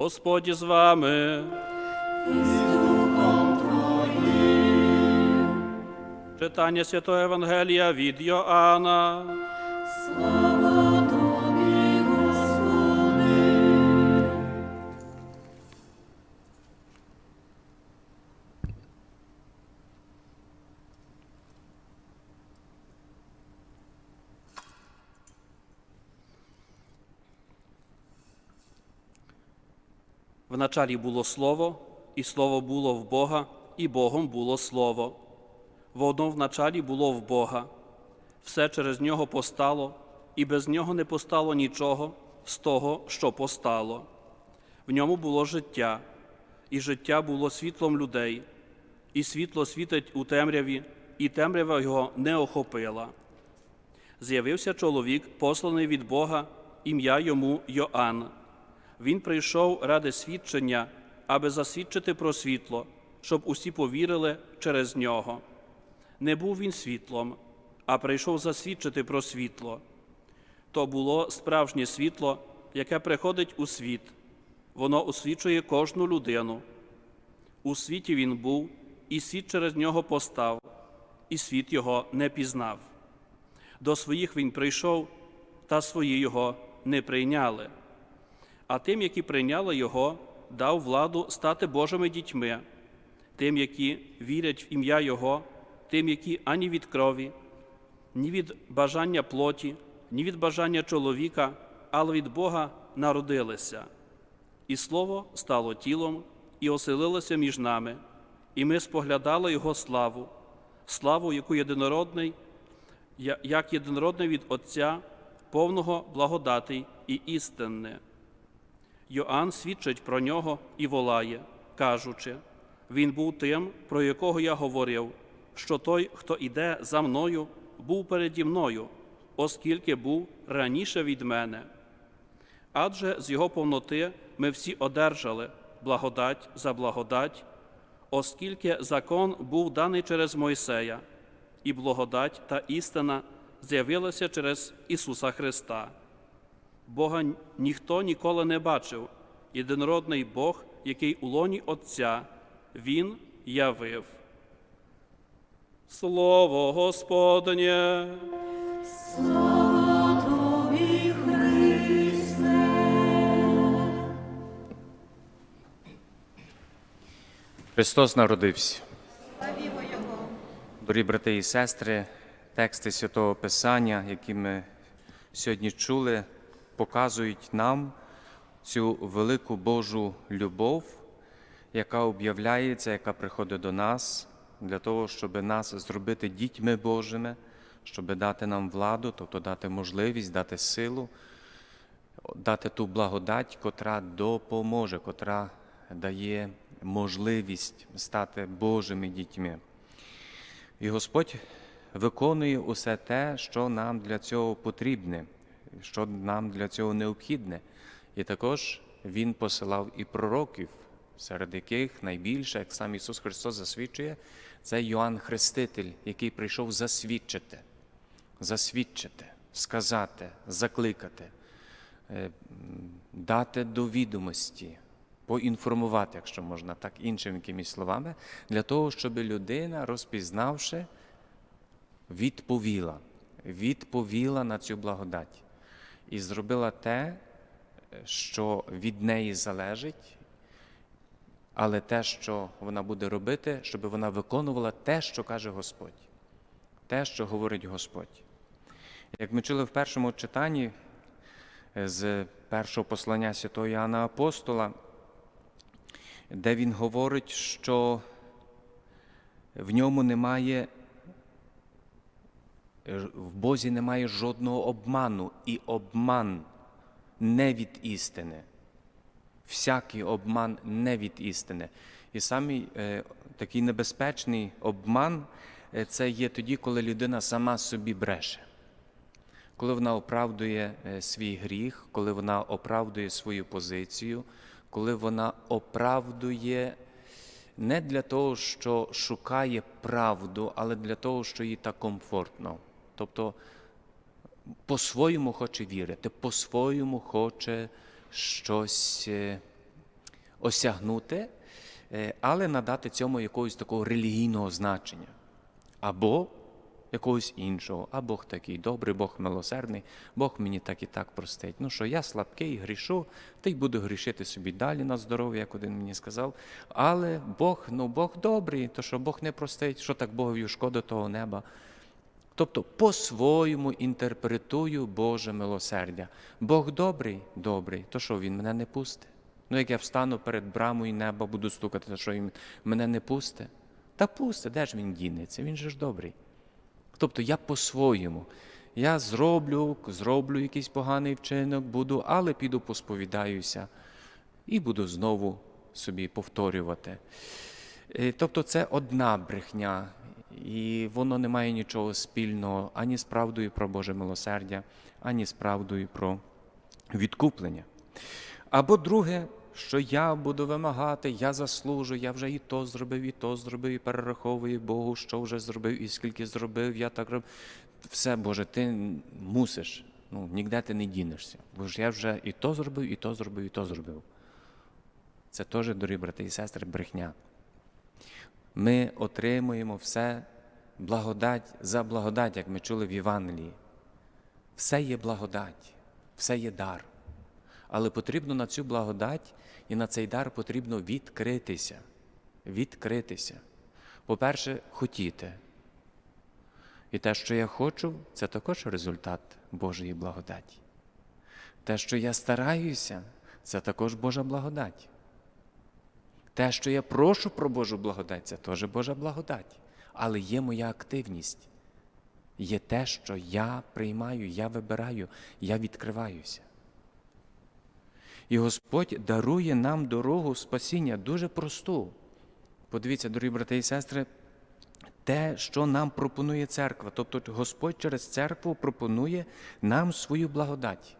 Господь з вами. Читання Святого Евангелія від Йоанна. Слава Вначалі було Слово, і Слово було в Бога, і Богом було Слово. Воно вначалі було в Бога. Все через нього постало, і без нього не постало нічого з того, що постало. В ньому було життя, і життя було світлом людей, і світло світить у темряві, і темрява його не охопила. З'явився чоловік, посланий від Бога, ім'я йому Йоанн. Він прийшов ради свідчення, аби засвідчити про світло, щоб усі повірили через нього. Не був він світлом, а прийшов засвідчити про світло. То було справжнє світло, яке приходить у світ. Воно освічує кожну людину. У світі він був, і світ через нього постав, і світ його не пізнав. До своїх він прийшов, та свої його не прийняли. А тим, які прийняли його, дав владу стати Божими дітьми, тим, які вірять в ім'я Його, тим, які ані від крові, ні від бажання плоті, ні від бажання чоловіка, але від Бога народилися. І Слово стало тілом і оселилося між нами, і ми споглядали Його славу, славу, яку єдинородний, як єдинородний від Отця, повного благодати і істинне. Йоанн свідчить про нього і волає, кажучи: Він був тим, про якого я говорив, що той, хто іде за мною, був переді мною, оскільки був раніше від мене. Адже з його повноти ми всі одержали благодать за благодать, оскільки закон був даний через Мойсея, і благодать та істина з'явилася через Ісуса Христа. Бога ніхто ніколи не бачив, єдинородний Бог, який у лоні Отця, Він явив. Слово Господнє. Слава тобі, Христе. Христос народився. Славімо Його. Дорогі брати і сестри, тексти Святого Писання, які ми сьогодні чули, показують нам цю велику Божу любов, яка об'являється, яка приходить до нас для того, щоб нас зробити дітьми Божими, щоб дати нам владу, тобто дати можливість, дати силу, дати ту благодать, котра допоможе, котра дає можливість стати Божими дітьми. І Господь виконує усе те, що нам для цього потрібне, що нам для цього необхідне. І також Він посилав і пророків, серед яких найбільше, як сам Ісус Христос засвідчує, це Йоанн Хреститель, який прийшов засвідчити, засвідчити, сказати, закликати, е, дати до відомості, поінформувати, якщо можна так іншими якимись словами, для того, щоб людина, розпізнавши, відповіла, відповіла на цю благодать і зробила те, що від неї залежить, але те, що вона буде робити, щоб вона виконувала те, що каже Господь, те, що говорить Господь. Як ми чули в першому читанні е, з першого послання Святого Іоанна Апостола, де він говорить, що в ньому немає, е, в Бозі немає жодного обману, і обман не від істини. Всякий обман не від істини. І самий е, такий небезпечний обман е, це є тоді, коли людина сама собі бреше коли вона оправдує е, свій гріх, коли вона оправдує свою позицію, коли вона оправдує не для того, що шукає правду, але для того, що їй так комфортно. Тобто по-своєму хоче вірити, по-своєму хоче щось е, осягнути, е, але надати цьому якогось такого релігійного значення. Або якогось іншого, а Бог такий добрий, Бог милосердний, Бог мені так і так простить. Ну що я слабкий, грішу, та й буду грішити собі далі на здоров'я, як один мені сказав. Але Бог, ну Бог добрий, то що Бог не простить, що так Богові шкода того неба. Тобто по-своєму інтерпретую Боже милосердя. Бог добрий, добрий, то що він мене не пусте? Ну, як я встану перед брамою неба, буду стукати, то що він мене не пусте? Та пусте, де ж він дінеться? Він же ж добрий. Тобто я по-своєму. Я зроблю, зроблю якийсь поганий вчинок, буду, але піду посповідаюся і буду знову собі повторювати. Е, Тобто це одна брехня, і воно не має нічого спільного ані з правдою про Боже милосердя, ані з правдою про відкуплення. Або друге, що я буду вимагати, я заслужу, я вже і то зробив, і то зробив, і перераховую Богу, що вже зробив, і скільки зробив, я так робив. Все, Боже, ти мусиш, ну, ніде ти не дінешся. Бо ж я вже і то зробив, і то зробив, і то зробив. Це теж, дорогі брати і сестри, брехня. Ми отримуємо все благодать за благодать, як ми чули в Євангелії. Все є благодать, все є дар. Але потрібно на цю благодать і на цей дар потрібно відкритися. Відкритися. По-перше, хотіти. І те, що я хочу, це також результат Божої благодаті. Те, що я стараюся, це також Божа благодать. Те, що я прошу про Божу благодать, це теж Божа благодать. Але є моя активність. Є те, що я приймаю, я вибираю, я відкриваюся. І Господь дарує нам дорогу спасіння дуже просту. Подивіться, дорогі брати і сестри, те, що нам пропонує церква. Тобто Господь через церкву пропонує нам свою благодать.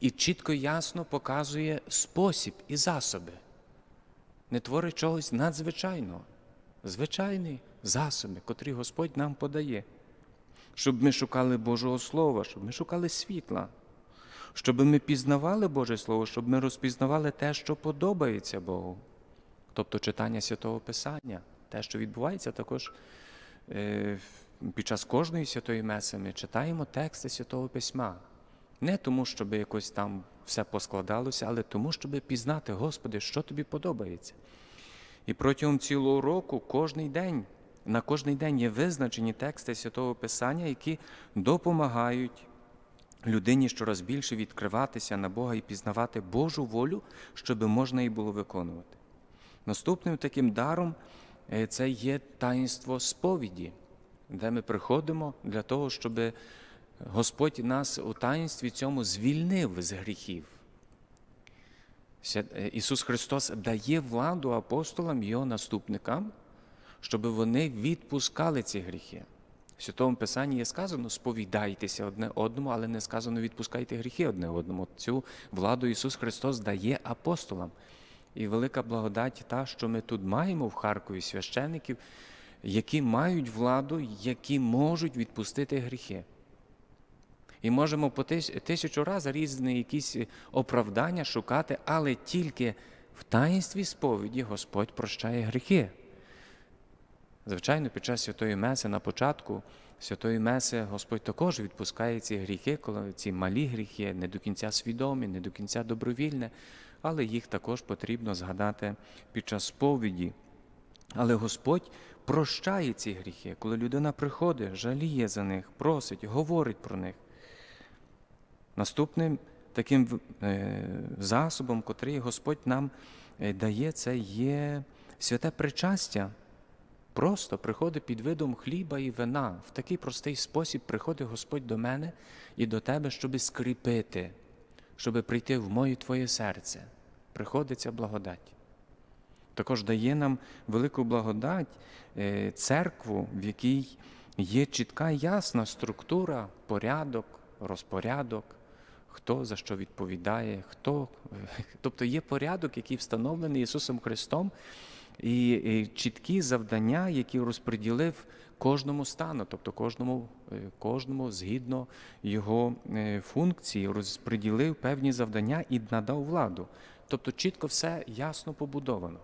І чітко і ясно показує спосіб і засоби. Не творить чогось надзвичайного, звичайні засоби, котрі Господь нам подає, щоб ми шукали Божого Слова, щоб ми шукали світла, щоб ми пізнавали Боже Слово, щоб ми розпізнавали те, що подобається Богу. Тобто читання святого Писання, те, що відбувається також е, під час кожної святої меси, ми читаємо тексти Святого Письма. Не тому, щоб якось там все поскладалося, але тому, щоб пізнати, Господи, що тобі подобається. І протягом цілого року, кожний день, на кожний день є визначені тексти Святого Писання, які допомагають людині щораз більше відкриватися на Бога і пізнавати Божу волю, щоб можна її було виконувати. Наступним таким даром е, це є таїнство сповіді, де ми приходимо для того, щоб Господь нас у таїнстві цьому звільнив з гріхів. Е, Ісус Христос дає владу апостолам його наступникам, щоб вони відпускали ці гріхи. В Святому Писанні є сказано, сповідайтеся одне одному, але не сказано відпускайте гріхи одне одному. Цю владу Ісус Христос дає апостолам. І велика благодать та, що ми тут маємо в Харкові священиків, які мають владу, які можуть відпустити гріхи. І можемо по тисячу разів різні якісь оправдання шукати, але тільки в таїнстві сповіді Господь прощає гріхи. Звичайно, під час святої Меси на початку святої Меси Господь також відпускає ці гріхи, коли ці малі гріхи, не до кінця свідомі, не до кінця добровільне, але їх також потрібно згадати під час сповіді. Але Господь прощає ці гріхи, коли людина приходить, жаліє за них, просить, говорить про них. Наступним таким е, засобом, котрий Господь нам е, дає, це є святе причастя. Просто приходить під видом хліба і вина. В такий простий спосіб приходить Господь до мене і до тебе, щоби скріпити, щоби прийти в моє твоє серце. Приходить ця благодать. Також дає нам велику благодать е, церкву, в якій є чітка і ясна структура, порядок, розпорядок, хто за що відповідає, хто. Тобто є порядок, який встановлений Ісусом Христом, і, чіткі завдання, які розподілив кожному стану, тобто кожному, е, кожному згідно його е, функції, розподілив певні завдання і надав владу. Тобто чітко все ясно побудовано.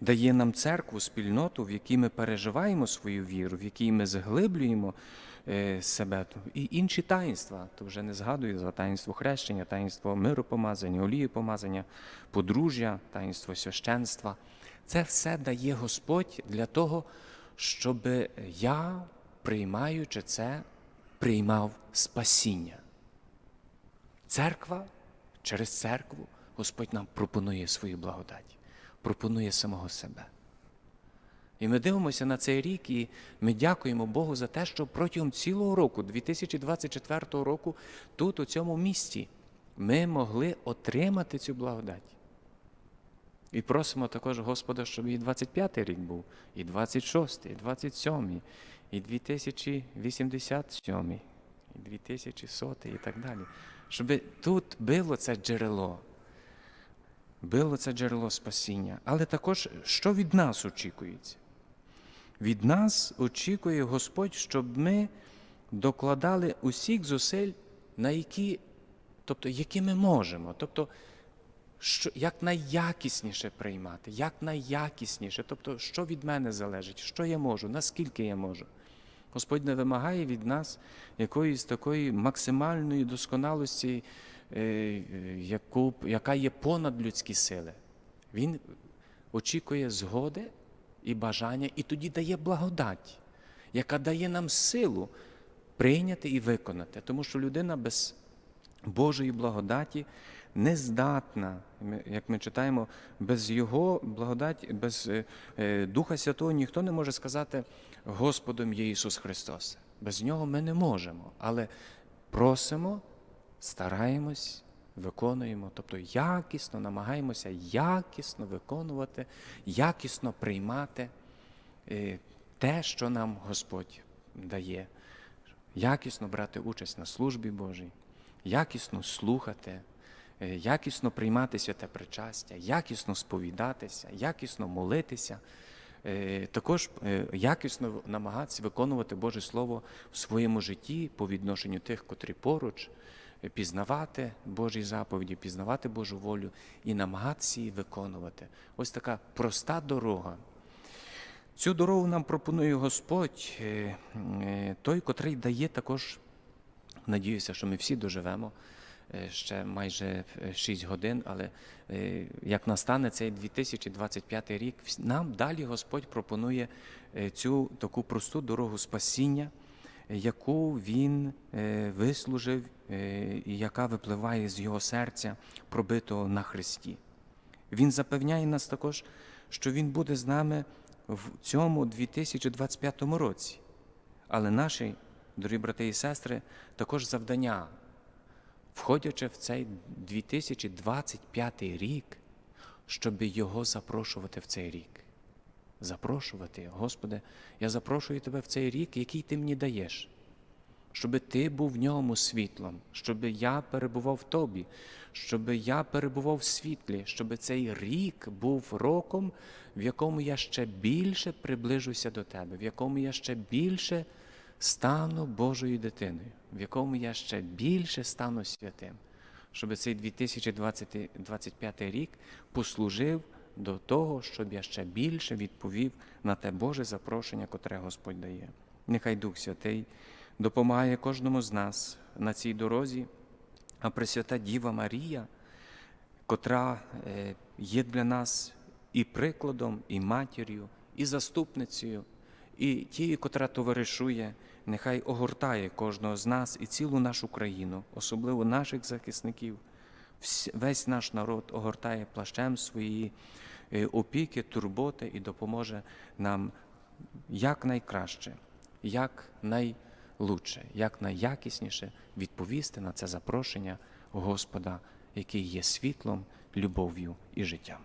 Дає нам церкву, спільноту, в якій ми переживаємо свою віру, в якій ми заглиблюємо себе, і інші таїнства. То вже не згадую за таїнство хрещення, таїнство миропомазання, олієпомазання, подружжя, таїнство священства. Це все дає Господь для того, щоб я, приймаючи це, приймав спасіння. Церква через церкву Господь нам пропонує свою благодать, пропонує самого себе. І ми дивимося на цей рік, і ми дякуємо Богу за те, що протягом цілого року, 2024 року, тут, у цьому місті, ми могли отримати цю благодать. І просимо також Господа, щоб і 25-й рік був, і 26-й, і 27-й, і 2087-й, і 2100-й, і так далі. Щоб тут було це джерело, було це джерело спасіння. Але також, що від нас очікується? Від нас очікує Господь, щоб ми докладали усіх зусиль, на які, тобто, які ми можемо. Тобто, що, як найякісніше приймати, як найякісніше, тобто, що від мене залежить, що я можу, наскільки я можу. Господь не вимагає від нас якоїсь такої максимальної досконалості, е, яку, яка є понад людські сили. Він очікує згоди і бажання, і тоді дає благодать, яка дає нам силу прийняти і виконати. Тому що людина без Божої благодаті не здатна, як ми читаємо, без Його благодаті, без е, е, Духа Святого ніхто не може сказати Господом є Ісус Христос. Без Нього ми не можемо, але просимо, стараємось, виконуємо, тобто якісно намагаємося якісно виконувати, якісно приймати е, те, що нам Господь дає, якісно брати участь на службі Божій, якісно слухати, е, якісно приймати святе причастя, якісно сповідатися, якісно молитися. Е, Також якісно намагатися виконувати Боже Слово в своєму житті по відношенню тих, котрі поруч, пізнавати Божі заповіді, пізнавати Божу волю і намагатися її виконувати. Ось така проста дорога. Цю дорогу нам пропонує Господь, е, е, той, котрий дає також, надіюся, що ми всі доживемо е, ще майже 6 годин, але як настане цей 2025 рік, нам далі Господь пропонує цю таку просту дорогу спасіння, яку Він е, вислужив е, і яка випливає з його серця, пробитого на Христі. Він запевняє нас також, що Він буде з нами в цьому 2025 році. Але наші, дорогі брати і сестри, також завдання, входячи в цей 2025 рік, щоб його запрошувати в цей рік. Запрошувати, Господи, я запрошую Тебе в цей рік, який Ти мені даєш щоб ти був в ньому світлом, щоб я перебував в тобі, щоб я перебував в світлі, щоб цей рік був роком, в якому я ще більше приближуся до тебе, в якому я ще більше стану Божою дитиною, в якому я ще більше стану святим, щоб цей 2025 рік послужив до того, щоб я ще більше відповів на те Боже запрошення, котре Господь дає. Нехай Дух Святий допомагає кожному з нас на цій дорозі, а Пресвята Діва Марія, котра е, є для нас і прикладом, і матір'ю, і заступницею, і тією, котра товаришує, нехай огортає кожного з нас і цілу нашу країну, особливо наших захисників. Весь наш народ огортає плащем своєї е, опіки, турботи і допоможе нам якнайкраще, як найлучше, як найякісніше відповісти на це запрошення Господа, який є світлом, любов'ю і життям.